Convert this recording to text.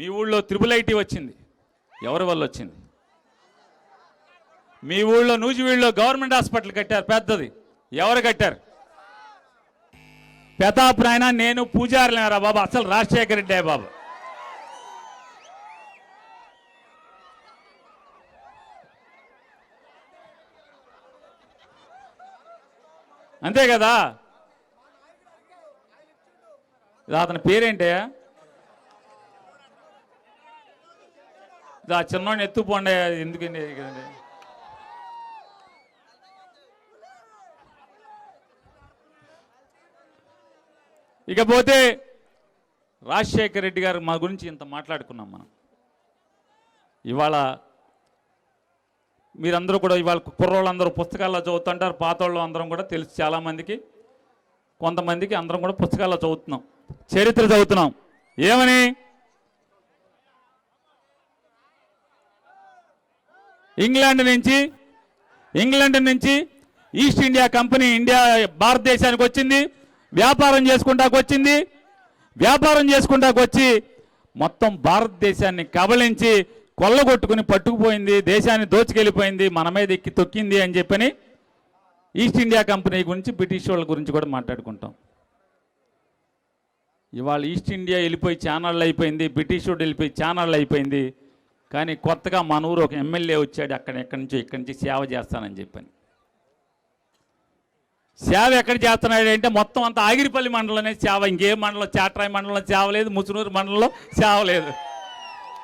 మీ ఊళ్ళో triple IT వచ్చింది. ఎవరి వల్ల వచ్చింది? మీ ఊళ్ళో నూజివీడులో గవర్నమెంట్ హాస్పిటల్ కట్టారు పెద్దది. ఎవరు కట్టారు? పెతాప్ నాయన నేను పూజారులేరా బాబు. అసలు రాజశేఖర రెడ్డి బాబు? అంతే కదా? అతని పేరేంటయ్యా? ఆ చిన్నోడిని ఎత్తుపోండి ఎందుకండి కదండి ఇకపోతే రాజశేఖర రెడ్డి గారు మా గురించి ఇంత మాట్లాడుకున్నాం మనం. ఇవాళ మీరందరూ కూడా ఇవాళ కుర్రోళ్ళందరూ పుస్తకాల్లో చదువుతుంటారు పాతోళ్ళు అందరం కూడా తెలుసు చాలామందికి. కొంతమందికి అందరం కూడా పుస్తకాల్లో చదువుతున్నాం. చరిత్ర చదువుతున్నాం. ఏమని? ఇంగ్లాండ్ నుంచి ఇంగ్లాండ్ నుంచి ఈస్ట్ ఇండియా కంపెనీ ఇండియా భారతదేశానికి వచ్చింది. వ్యాపారం చేసుకుంటాకు వచ్చింది. వ్యాపారం చేసుకుంటాకు వచ్చి మొత్తం భారతదేశాన్ని కబలించి కొల్లగొట్టుకుని పట్టుకుపోయింది. దేశాన్ని దోచుకెళ్ళిపోయింది. మన మీద ఎక్కి తొక్కింది అని చెప్పని ఈస్ట్ ఇండియా కంపెనీ గురించి బ్రిటిష్ వాళ్ళ గురించి కూడా మాట్లాడుకుంటాం. ఇవాళ ఈస్ట్ ఇండియా వెళ్ళిపోయి ఛానళ్ళు అయిపోయింది. బ్రిటిష్ వాడు వెళ్ళిపోయి ఛానళ్ళు అయిపోయింది. కానీ కొత్తగా మన ఊరు ఒక ఎమ్మెల్యే వచ్చాడు అక్కడ ఎక్కడి నుంచో ఇక్కడి నుంచి సేవ చేస్తానని చెప్పని. సేవ ఎక్కడ చేస్తున్నాడు అంటే మొత్తం అంతా ఆగిరిపల్లి మండలంలోనే సేవ ఇంకే మండలం చాట్రాయి మండలంలో సేవ లేదు ముసునూరు మండలంలో సేవ లేదు.